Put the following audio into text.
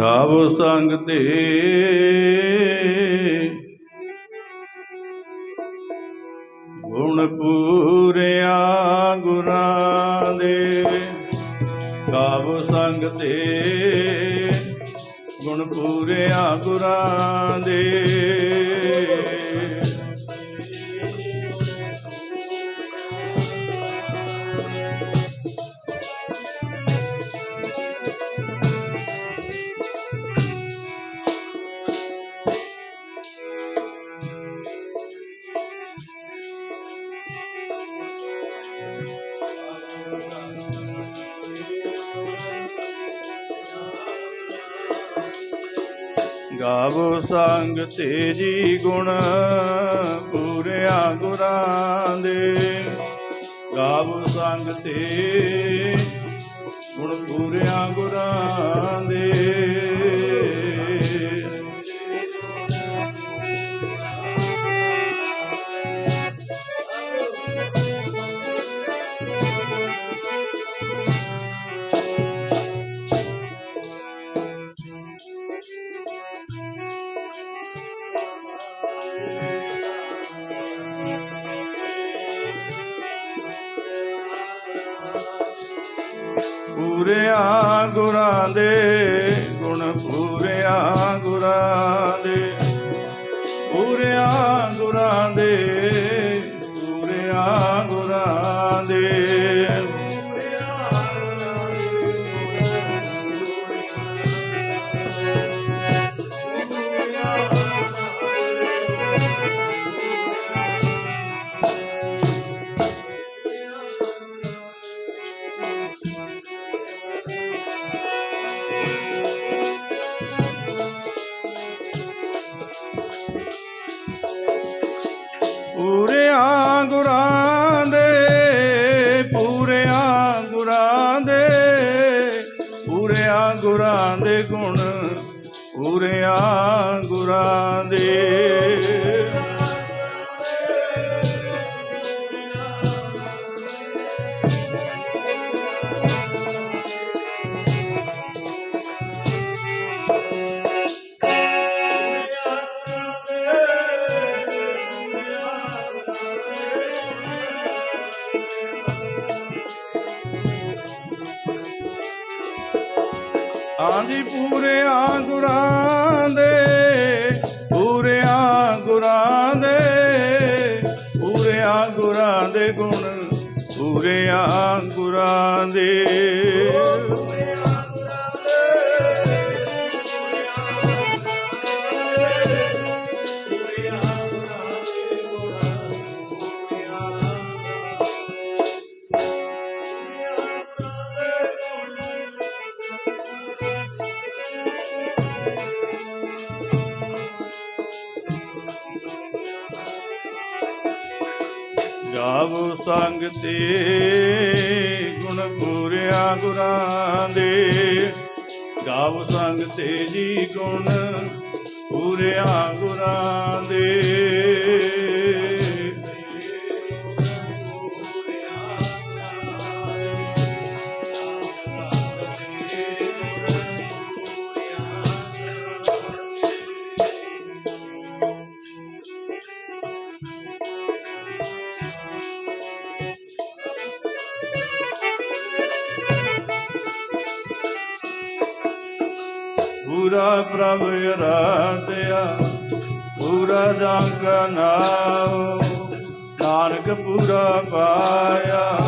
ਗਾਵੋ ਸੰਗ ਤੇ ਗੁਣ ਪੂਰਿਆ ਗੁਰਾਂ ਦੇ। ਗਾਵੋ ਸੰਗ ਤੇ ਗੁਣ ਪੂਰਿਆ ਗੁਰਾਂ ਦੇ। ਗਾਵੋ ਸੰਗ ਤੇਜੀ ਗੁਣ ਪੂਰਿਆ ਗੁਰਾਂ ਦੇ। ਗਾਵੋ ਸੰਗ ਤੇ ਗੁਣ ਪੂਰਿਆ ਗੁਰਾਂ ਦੇ। ਪੂਰਿਆ ਗੁਰਾਂ ਦੇ ਗੁਣ ਪੂਰਿਆ ਗੁਰਾਂ ਦੇ। ਪੂਰਿਆ ਗੁਰਾਂ ਦੇ ਪੂਰਿਆ ਗੁਰਾਂ ਦੇ। ਪੂਰਿਆ ਗੁਰਾਂ ਦੇ ਗੁਣ ਪੂਰਿਆ ਗੁਰਾਂ ਦੇ। ਆਂਦੀ ਪੂਰਿਆ ਗੁਰਾਂ ਦੇ ਪੂਰਿਆ ਗੁਰਾਂ ਦੇ ਪੂਰਿਆ ਗੁਰਾਂ ਦੇ ਗੁਣ ਪੂਰਿਆ ਗੁਰਾਂ ਦੇ। ਗਾਵੋ ਸੰਗ ਤੇ ਗੁਣ ਪੂਰਿਆ ਗੁਰਾਂ ਦੇ। ਗਾਵੋ ਸੰਗ ਤੇ ਜੀ ਗੁਣ ਪੂਰਿਆ ਗੁਰਾਂ ਪੂਰਾ ਪ੍ਰਭ ਅਰਾਧਿਆ ਪੂਰਾ ਜੰਗ ਨਾਉ। ਨਾਨਕ ਪੂਰਾ ਪਾਇਆ।